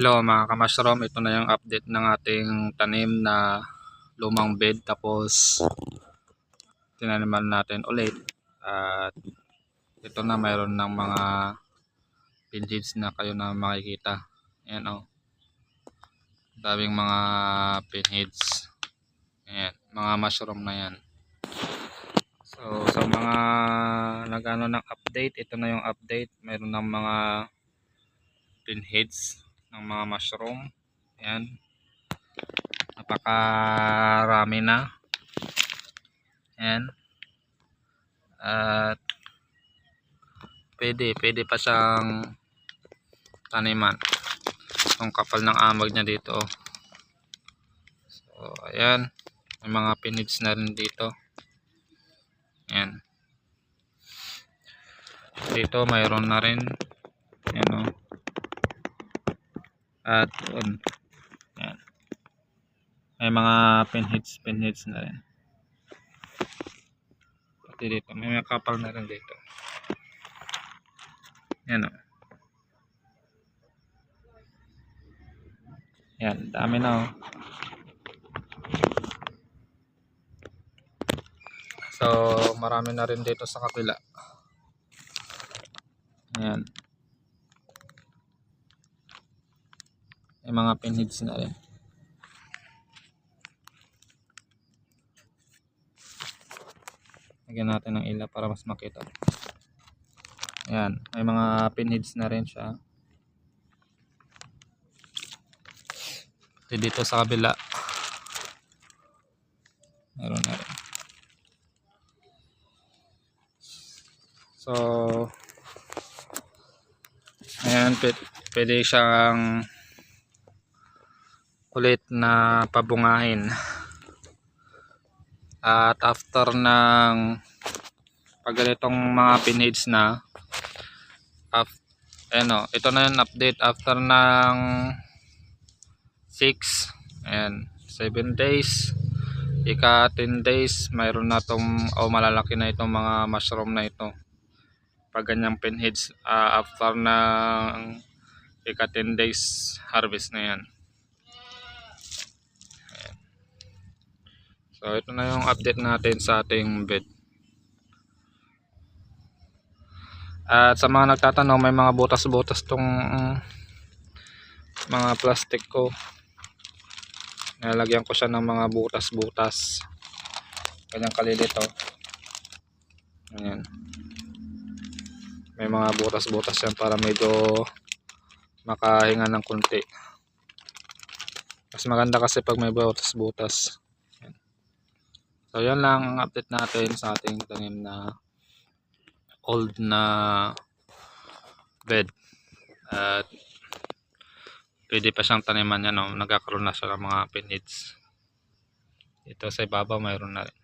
Hello mga kamushroom, ito na yung update ng ating tanim na lumang bed. Tapos tinaniman natin ulit. At ito na mayroon ng mga pinheads na kayo na makikita. Ayan o daming mga pinheads. Ayan, mga mushroom na yan. So sa mga nagano ng update ito na yung update. Mayroon ng mga pinheads ng mga mushroom. Ayan. Napakarami na. Ayan. At pwede, pwede pa siyang taniman. Ang kapal ng amag niya dito. So, ayan. May mga pinheads na rin dito. Ayan. Dito mayroon na rin. Ayan o at doon yan may mga pinheads pinheads na rin. Pati dito may mga kapal na rin dito. Yan o yan dami na o so marami na rin dito sa kapila yan may mga pinheads na rin. Lagyan natin ng ilaw para mas makita. Ayan may mga pinheads na rin siya. Dito sa kabila. Meron na rin. So ayan pwede siyang ulit na pabungahin. At after ng pag ganitong mga pinage na af, ano, ito na yung update. After ng 6 ayan 7 days ika 10 days mayroon na tong o malalaki na itong mga mushroom na ito. Pag ganyang pinheads uh, after ng ika 10 days harvest na yan So ito na yung update natin sa ating bed. At sa mga nagtatanong may mga butas-butas tong mm, mga plastic ko. Nalagyan ko siya ng mga butas-butas. Kanyang kalilito. Ayan. May mga butas-butas yan para medyo makahinga ng kunti. Mas maganda kasi pag may butas-butas. So yan lang ang update natin sa ating tanim na old na bed. At pwede pa siyang taniman yan. No? Nagkakaroon na siya ng mga pinheads. Ito sa ibabaw mayroon na rin.